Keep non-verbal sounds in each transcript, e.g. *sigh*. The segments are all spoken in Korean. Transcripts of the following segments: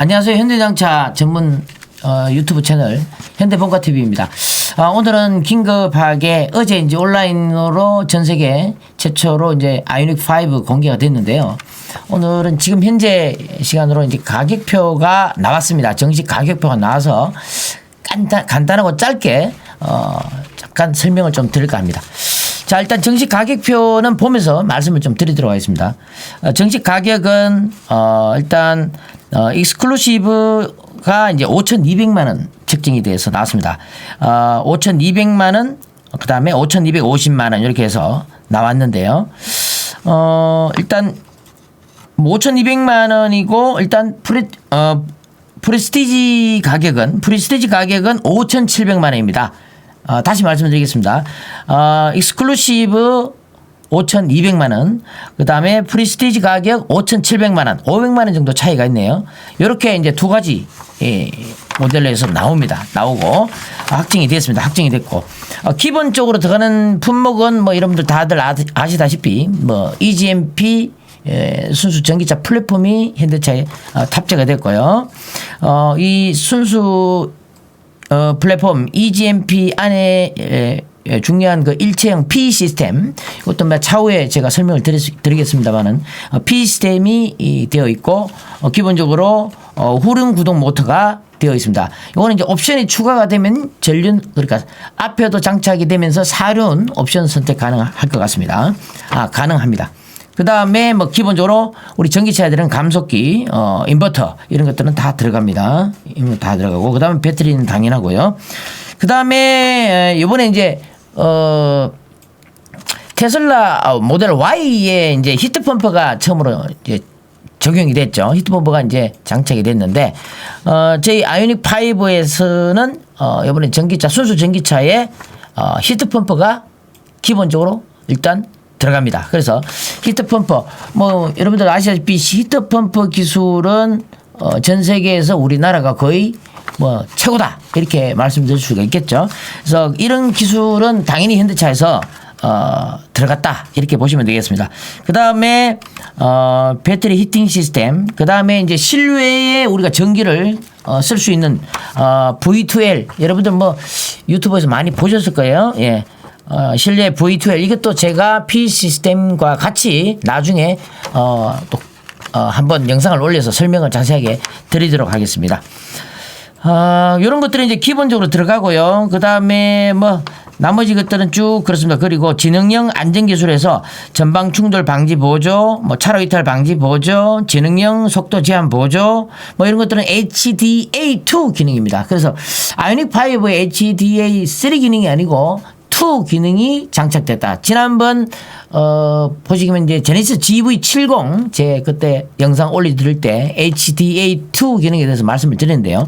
안녕하세요. 현대자동차 전문 어, 유튜브 채널 현대본가 TV입니다. 아, 오늘은 긴급하게 어제 이제 온라인으로 전 세계 최초로 이제 아이닉 5 공개가 됐는데요. 오늘은 지금 현재 시간으로 이제 가격표가 나왔습니다. 정식 가격표가 나와서 간단, 간단하고 짧게 어, 잠깐 설명을 좀 드릴까 합니다. 자, 일단 정식 가격표는 보면서 말씀을 좀 드리도록 하겠습니다. 어, 정식 가격은 어, 일단 어, 익스클루시브가 이제 5,200만 원 책정이 돼서 나왔습니다. 어, 5,200만 원, 그 다음에 5,250만 원 이렇게 해서 나왔는데요. 어, 일단 뭐 5,200만 원이고 일단 프레 어 프레스티지 가격은 프레스티지 가격은 5,700만 원입니다. 어, 다시 말씀드리겠습니다. 어, 익스클루시브 5,200만 원, 그 다음에 프리스티지 가격 5,700만 원, 500만 원 정도 차이가 있네요. 이렇게 이제 두 가지 예, 모델에서 나옵니다. 나오고 확정이 됐습니다. 확정이 됐고 어, 기본적으로 들어가는 품목은 뭐 여러분들 다들 아- 아시다시피 뭐 EGMP 예, 순수 전기차 플랫폼이 현대차에 어, 탑재가 됐고요. 어, 이 순수 어, 플랫폼 EGMP 안에 에, 에, 중요한 그 일체형 P 시스템 이것도 뭐 차후에 제가 설명을 드리, 드리겠습니다만은 어, P 시스템이 이, 되어 있고 어, 기본적으로 어, 후륜 구동 모터가 되어 있습니다. 이거는 이제 옵션이 추가가 되면 전륜 그러니까 앞에도 장착이 되면서 사륜 옵션 선택 가능할 것 같습니다. 아 가능합니다. 그 다음에 뭐 기본적으로 우리 전기차들은 감속기, 어, 인버터 이런 것들은 다 들어갑니다. 거다 들어가고 그 다음에 배터리는 당연하고요. 그 다음에 이번에 이제 어 테슬라 어, 모델 Y에 이제 히트 펌프가 처음으로 이제 적용이 됐죠. 히트 펌프가 이제 장착이 됐는데 어 저희 아이오닉 5에서는 어 이번에 전기차 순수 전기차에 어 히트 펌프가 기본적으로 일단 들어갑니다. 그래서 히트 펌프 뭐 여러분들 아시다시피 히트 펌프 기술은 어, 전 세계에서 우리나라가 거의 뭐 최고다 이렇게 말씀드릴 수가 있겠죠. 그래서 이런 기술은 당연히 현대차에서 어, 들어갔다 이렇게 보시면 되겠습니다. 그 다음에 어, 배터리 히팅 시스템, 그 다음에 이제 실외에 우리가 전기를 어, 쓸 수 있는 어, V2L 여러분들 뭐 유튜브에서 많이 보셨을 거예요. 예. 어, 실내 V2L 이것도 제가 P 시스템과 같이 나중에 어, 또 어, 한번 영상을 올려서 설명을 자세하게 드리도록 하겠습니다. 아, 이런 것들은 이제 기본적으로 들어가고요. 그 다음에 뭐 나머지 것들은 쭉 그렇습니다. 그리고 지능형 안전기술에서 전방 충돌 방지 보조, 뭐 차로 이탈 방지 보조, 지능형 속도 제한 보조, 뭐 이런 것들은 HDA2 기능입니다. 그래서 아이닉 5의 HDA3 기능이 아니고 2 기능이 장착됐다. 지난번 어 보시면 이제 제네시스 GV70 제 그때 영상 올려 드릴 때 HDA2 기능에 대해서 말씀을 드렸는데요.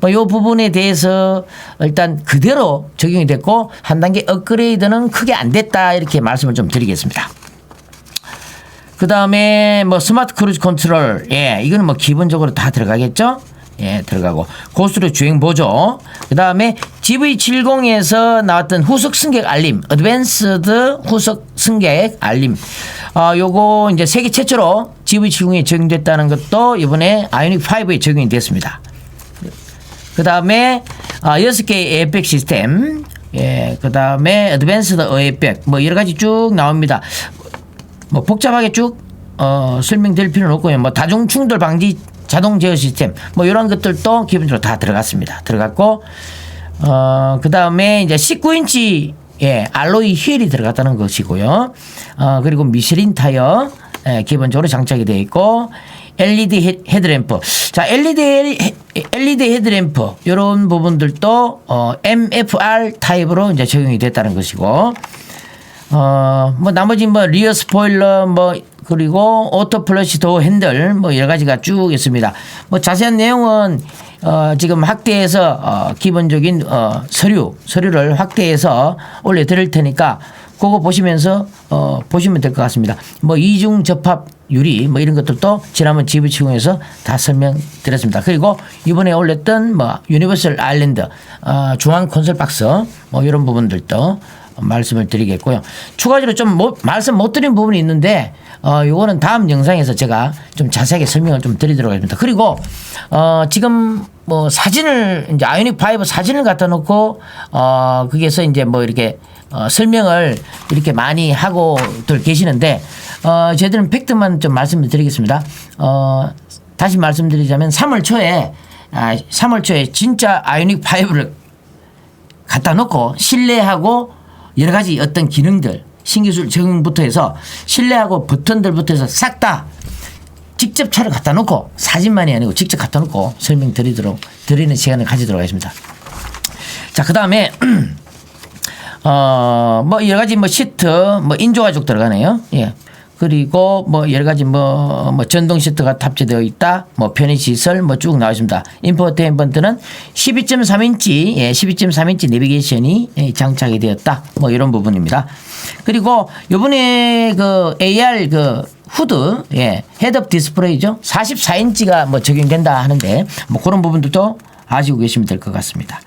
뭐이 부분에 대해서 일단 그대로 적용이 됐고 한 단계 업그레이드는 크게 안 됐다 이렇게 말씀을 좀 드리겠습니다. 그 다음에 뭐 스마트 크루즈 컨트롤, 예, 이거는 뭐 기본적으로 다 들어가겠죠? 예, 들어가고 고스로 주행 보조. 그 다음에 GV70에서 나왔던 후속 승객 알림, 어드밴스드 후속 승객 알림. 어, 요거 이제 세계 최초로 GV70에 적용됐다는 것도 이번에 아이오닉 5에 적용이 됐습니다. 그 다음에 아, 6개의 에어백 시스템, 예, 그 다음에 어드밴스드 에어백, 뭐 여러 가지 쭉 나옵니다. 뭐 복잡하게 쭉 어, 설명드릴 필요는 없고요. 뭐 다중 충돌 방지 자동 제어 시스템 뭐 이런 것들도 기본적으로 다 들어갔습니다. 들어갔고 어, 그 다음에 이제 19인치 예, 알로이 휠이 들어갔다는 것이고요. 어, 그리고 미쉐린 타이어 예, 기본적으로 장착이 되어 있고 LED 헤- 헤드램프. 자, LED 헤- LED 헤드램프 이런 부분들도 어, MFR 타입으로 이제 적용이 됐다는 것이고 어, 뭐 나머지 뭐 리어 스포일러 뭐 그리고 오토 플러시 도어 핸들 뭐 여러 가지가 쭉 있습니다. 뭐 자세한 내용은 어, 지금 확대해서 어, 기본적인 어, 서류 서류를 확대해서 올려 드릴 테니까 그거 보시면서 어, 보시면 될 것 같습니다. 뭐 이중 접합 유리 뭐 이런 것들도 지난번 GV70에서 다 설명드렸습니다. 그리고 이번에 올렸던 뭐 유니버설 아일랜드 어, 중앙 콘솔 박스 뭐 이런 부분들도 말씀을 드리겠고요. 추가적으로 좀 못- 말씀 못 드린 부분이 있는데 어, 요거는 다음 영상에서 제가 좀 자세하게 설명을 좀 드리도록 하겠습니다. 그리고, 어, 지금 뭐 사진을, 이제 아이오닉 5 사진을 갖다 놓고, 어, 거기에서 이제 뭐 이렇게, 어, 설명을 이렇게 많이 하고들 계시는데, 어, 저희들은 팩트만 좀 말씀을 드리겠습니다. 어, 다시 말씀드리자면 3월 초에, 아, 3월 초에 진짜 아이오닉 5를 갖다 놓고 신뢰하고 여러 가지 어떤 기능들 신기술 적용부터 해서 신뢰하고 버튼들부터 해서 싹 다 직접 차를 갖다 놓고 사진만이 아니고 직접 갖다 놓고 설명드리도록 드리는 시간을 가지도록 하겠습니다. 자, 그 다음에 *clears throat* 어, 뭐 여러 가지 뭐 시트, 뭐 인조 가죽 들어가네요. 예. 그리고 뭐 여러 가지 뭐, 뭐 전동 시트가 탑재되어 있다. 뭐 편의 시설 뭐 쭉 나와 있습니다. 인포테인먼트는 12.3인치, 예, 12.3인치 내비게이션이 예, 장착이 되었다. 뭐 이런 부분입니다. 그리고 요번에 그 AR 그 후드, 예, 헤드업 디스플레이죠. 44인치가 뭐 적용된다 하는데 뭐 그런 부분들도 아시고 계시면 될 것 같습니다.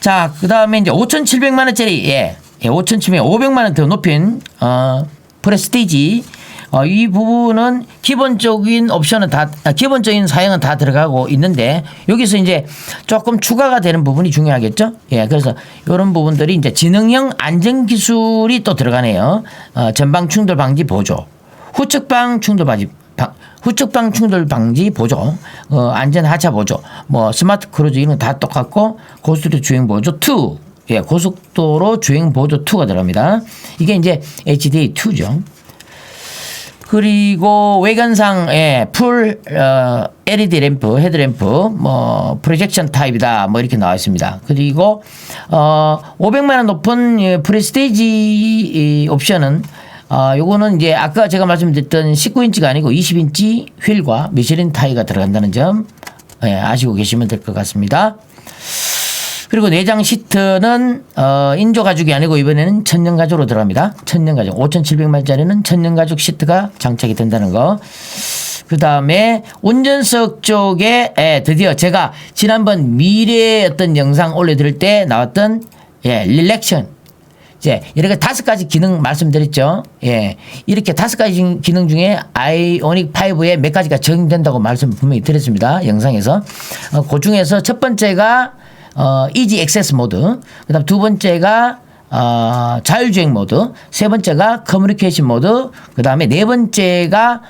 자, 그 다음에 이제 5,700만 원짜리, 예, 예 5,700, 500만 원 더 높인, 어, 프레스티지. 어, 이 부분은 기본적인 옵션은 다, 아, 기본적인 사양은 다 들어가고 있는데, 여기서 이제 조금 추가가 되는 부분이 중요하겠죠? 예, 그래서 이런 부분들이 이제 지능형 안전 기술이 또 들어가네요. 어, 전방 충돌 방지 보조, 후측방 충돌 방지, 방- 후측방 충돌 방지 보조, 어, 안전 하차 보조, 뭐 스마트 크루즈 이런 거다 똑같고 고속도로 주행 보조 2, 예, 고속도로 주행 보조 2가 들어갑니다. 이게 이제 HDA 2죠. 그리고 외관상 예, 풀 어, LED 램프, 헤드램프, 뭐 프로젝션 타입이다, 뭐 이렇게 나와 있습니다. 그리고 어 500만 원 높은 예, 프레스테이지 이 옵션은 어 요거는 이제 아까 제가 말씀드렸던 19인치가 아니고 20인치 휠과 미쉐린 타이가 들어간다는 점 예, 아시고 계시면 될 것 같습니다. 그리고 내장 시트는 어, 인조 가죽이 아니고 이번에는 천연 가죽으로 들어갑니다. 천연 가죽 5,700만짜리는 천연 가죽 시트가 장착이 된다는 거. 그 다음에 운전석 쪽에 예, 드디어 제가 지난번 미래의 어떤 영상 올려드릴 때 나왔던 예, 릴렉션 이제 이렇게 다섯 가지 기능 말씀드렸죠. 예. 이렇게 다섯 가지 기능 중에 아이오닉 5에 몇 가지가 적용된다고 말씀 분명히 드렸습니다. 영상에서. 어, 그 중에서 첫 번째가 어, 이지 액세스 모드. 그다음 두 번째가 어, 자율주행 모드. 세 번째가 커뮤니케이션 모드. 그다음에 네 번째가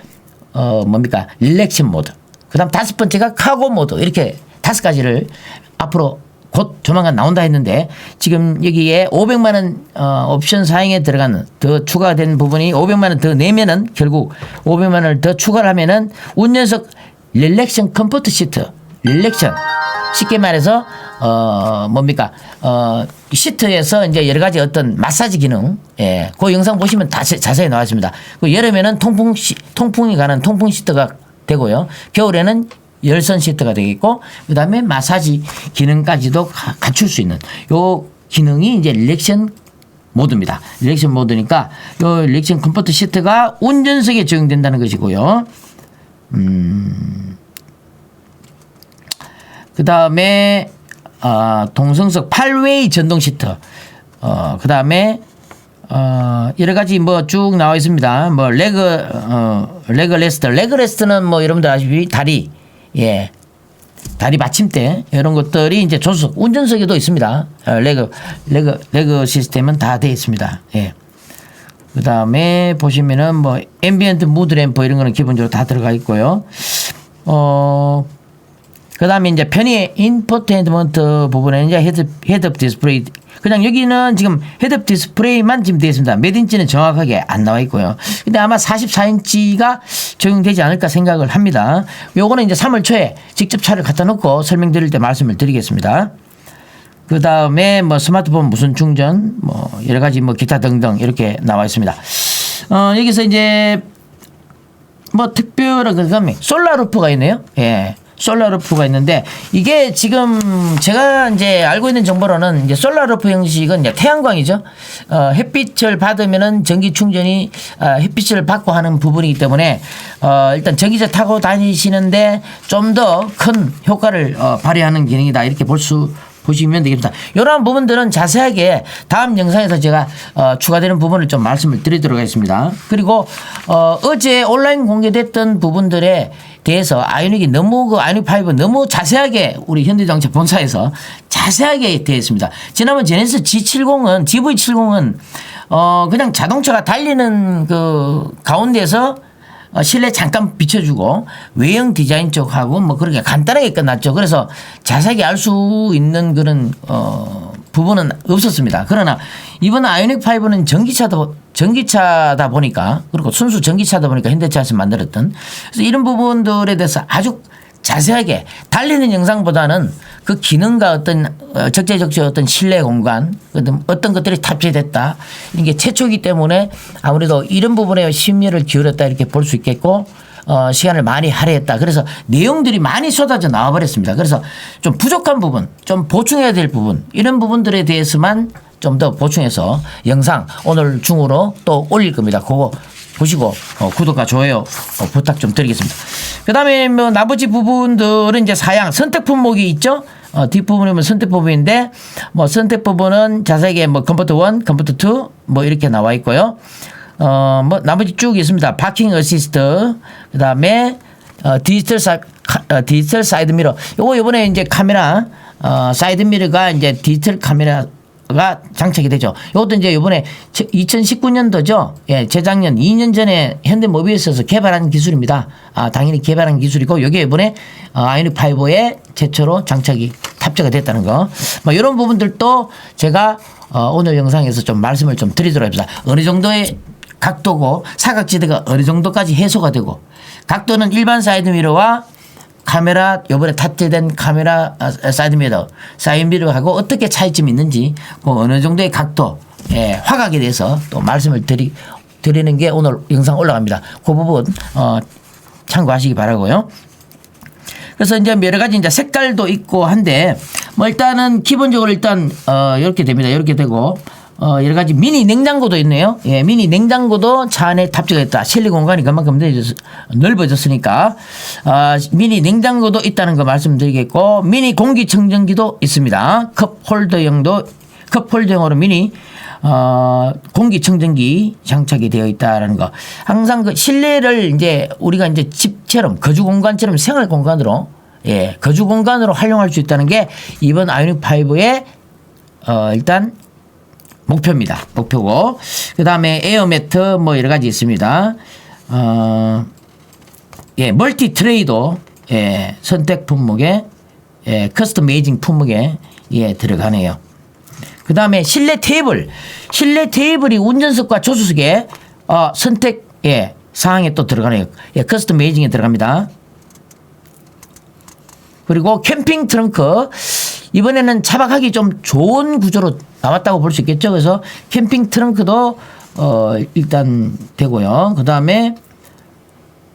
어, 뭡니까? 릴렉션 모드. 그다음 다섯 번째가 카고 모드. 이렇게 다섯 가지를 앞으로 곧 조만간 나온다 했는데 지금 여기에 500만 원 어, 옵션 사양에 들어가는 더 추가된 부분이 500만 원 더 내면은 결국 500만 원을 더 추가를 하면은 운전석 릴렉션 컴포트 시트 릴렉션 쉽게 말해서 어 뭡니까 어 시트에서 이제 여러 가지 어떤 마사지 기능 예, 그 영상 보시면 다 자- 자세히 나와 있습니다. 그 여름에는 통풍 시, 통풍이 가는 통풍 시트가 되고요. 겨울에는 열선 시트가 되겠고 그다음에 마사지 기능까지도 가- 갖출 수 있는 요 기능이 이제 릴렉션 모드입니다. 릴렉션 모드니까 요 릴렉션 컴포트 시트가 운전석에 적용된다는 것이고요. 그 다음에 어, 동성석 8웨이 전동 시트. 어, 그 다음에 어, 여러 가지 뭐 쭉 나와 있습니다. 뭐 레그 어, 레그 레스트, 레그 레스트는 뭐 여러분들 아시다시피 다리 예. 다리 받침대 이런 것들이 이제 조수석 운전석에도 있습니다. 어, 레그 레그 레그 시스템은 다 되어 있습니다. 예. 그 다음에 보시면은 뭐 앰비언트 무드 램프 이런 거는 기본적으로 다 들어가 있고요. 어, 그 다음에 이제 편의 인포테인먼트 부분에는 이제 헤드, 헤드업 디스플레이. 그냥 여기는 지금 헤드업 디스플레이만 지금 되어 있습니다. 몇 인치는 정확하게 안 나와 있고요. 근데 아마 44인치가 적용되지 않을까 생각을 합니다. 요거는 이제 3월 초에 직접 차를 갖다 놓고 설명드릴 때 말씀을 드리겠습니다. 그 다음에 뭐 스마트폰 무선 충전, 뭐 여러 가지 뭐 기타 등등 이렇게 나와 있습니다. 어, 여기서 이제 뭐 특별한 그감이 솔라 루프가 있네요. 예. 솔라 루프가 있는데 이게 지금 제가 이제 알고 있는 정보로는 이제 솔라 루프 형식은 이제 태양광이죠. 어, 햇빛을 받으면은 전기 충전이 어, 햇빛을 받고 하는 부분이기 때문에 어, 일단 전기차 타고 다니시는데 좀 더 큰 효과를 어, 발휘하는 기능이다 이렇게 볼수 보시면 되겠습니다. 이러한 부분들은 자세하게 다음 영상에서 제가 어, 추가되는 부분을 좀 말씀을 드리도록 하겠습니다. 그리고 어, 어제 온라인 공개됐던 부분들에 대해서 아이닉이 너무 그 아이닉 5 너무 자세하게 우리 현대자동차 본사에서 자세하게 되어 있습니다. 지난번 제네시스 G70은 GV70은 어 그냥 자동차가 달리는 그 가운데서 어, 실내 잠깐 비춰주고 외형 디자인 쪽하고 뭐 그렇게 간단하게 끝났죠. 그래서 자세하게 알 수 있는 그런 어 부분은 없었습니다. 그러나 이번 아이닉 5는 전기차다 전기차다 보니까 그리고 순수 전기차다 보니까 현대차에서 만들었던 그래서 이런 부분들에 대해서 아주 자세하게 달리는 영상보다는 그 기능과 어떤 어, 적재적소의 어떤 실내 공간 어떤 것들이 탑재됐다 이런 게 최초이기 때문에 아무래도 이런 부분에 심려를 기울였다 이렇게 볼 수 있겠고 어, 시간을 많이 할애했다. 그래서 내용들이 많이 쏟아져 나와 버렸습니다. 그래서 좀 부족한 부분, 좀 보충해야 될 부분 이런 부분들에 대해서만 좀 더 보충해서 영상 오늘 중으로 또 올릴 겁니다. 그거 보시고 어, 구독과 좋아요 어, 부탁 좀 드리겠습니다. 그다음에 뭐 나머지 부분들은 이제 사양 선택 품목이 있죠. 어, 뒷부분이면 뭐 선택 부분인데 뭐 선택 부분은 자세하게 뭐 컴포트 1, 컴포트 2 뭐 이렇게 나와 있고요. 어, 뭐 나머지 쭉 있습니다. 파킹 어시스트 그 다음에 어, 디지털 사 카- 어, 디지털 사이드 미러. 요거 이번에 이제 카메라 어, 사이드 미러가 이제 디지털 카메라 가 장착이 되죠. 이것도 이제 이번에 2019년도죠. 예, 재작년 2년 전에 현대모비스에서 개발한 기술입니다. 아, 당연히 개발한 기술이고 여기 이번에 어, 아이닉 5에 최초로 장착이 탑재가 됐다는 거. 뭐 이런 부분들도 제가 어, 오늘 영상에서 좀 말씀을 좀 드리도록 하겠습니다. 어느 정도의 각도고 사각지대가 어느 정도까지 해소가 되고 각도는 일반 사이드 미러와 카메라 요번에 탑재된 카메라 아, 사이드 미러 사이드 미러하고 어떻게 차이점이 있는지 그 어느 정도의 각도 예, 화각에 대해서 또 말씀을 드리 드리는 게 오늘 영상 올라갑니다. 그 부분 어, 참고하시기 바라고요. 그래서 이제 여러 가지 이제 색깔도 있고 한데 뭐 일단은 기본적으로 일단 어 이렇게 됩니다. 이렇게 되고 어 여러 가지 미니 냉장고도 있네요. 예, 미니 냉장고도 차 안에 탑재가 있다. 실내 공간이 그만큼 넓어졌- 넓어졌으니까 아 미니 냉장고도 있다는 거 말씀드리겠고 미니 공기청정기도 있습니다. 컵 홀더형도 컵 홀더형으로 미니 어, 공기청정기 장착이 되어 있다라는 거. 항상 그 실내를 이제 우리가 이제 집처럼 거주 공간처럼 생활 공간으로 예, 거주 공간으로 활용할 수 있다는 게 이번 아이닉 5의 어, 일단 목표입니다. 목표고. 그 다음에 에어매트 뭐 여러 가지 있습니다. 어, 예, 멀티 트레이도 예, 선택 품목에 예, 커스터메이징 품목에 예, 들어가네요. 그 다음에 실내 테이블. 실내 테이블이 운전석과 조수석에 어, 선택 예, 사항에 또 들어가네요. 예, 커스터메이징에 들어갑니다. 그리고 캠핑 트렁크 이번에는 차박하기 좀 좋은 구조로 나왔다고 볼 수 있겠죠. 그래서 캠핑 트렁크도 어 일단 되고요. 그 다음에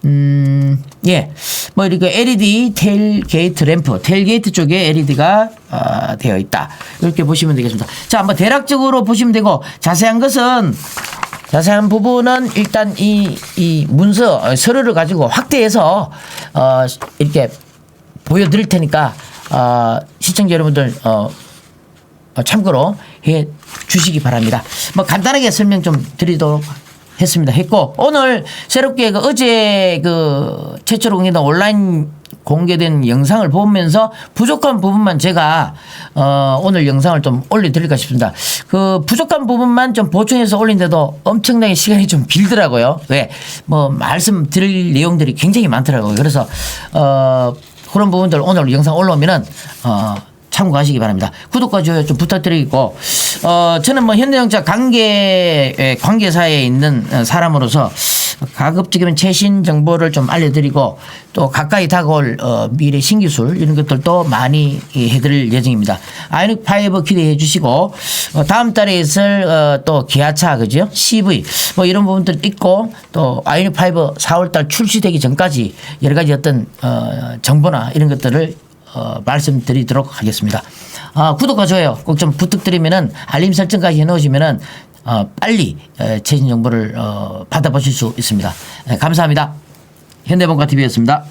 음, 예. 뭐, 이렇게 LED 테일 게이트 램프, 테일 게이트 쪽에 LED가 어, 되어 있다. 이렇게 보시면 되겠습니다. 자, 한번 대략적으로 보시면 되고, 자세한 것은, 자세한 부분은 일단 이, 이 문서, 어, 서류를 가지고 확대해서, 어, 이렇게 보여드릴 테니까, 어, 시청자 여러분들, 어, 어, 참고로 해 주시기 바랍니다. 뭐 간단하게 설명 좀 드리도록 했습니다. 했고 오늘 새롭게 그 어제 그 최초로 공개된 온라인 공개된 영상을 보면서 부족한 부분만 제가 어 오늘 영상을 좀 올려드릴까 싶습니다. 그 부족한 부분만 좀 보충해서 올린데도 엄청나게 시간이 좀 길더라고요. 왜? 뭐 말씀드릴 내용들이 굉장히 많더라고요. 그래서 어 그런 부분들 오늘 영상 올라오면은 어 참고하시기 바랍니다. 구독과 좋아요 좀 부탁드리고 어 저는 뭐 현대자동차 관계 에, 관계사에 있는 어, 사람으로서 가급적이면 최신 정보를 좀 알려드리고 또 가까이 다가올 어, 미래 신기술 이런 것들도 많이 예, 해드릴 예정입니다. 아이닉 5 기대해 주시고 어, 다음 달에 있을 어, 또 기아차 그죠 CV 뭐 이런 부분들 있고 또 아이닉 5 4월달 출시되기 전까지 여러 가지 어떤 어, 정보나 이런 것들을 어, 말씀드리도록 하겠습니다. 아, 구독과 좋아요 꼭 좀 부탁드리면은 알림 설정까지 해놓으시면은 어, 빨리 에, 최신 정보를 어, 받아보실 수 있습니다. 에, 감사합니다. 현대본가 TV였습니다.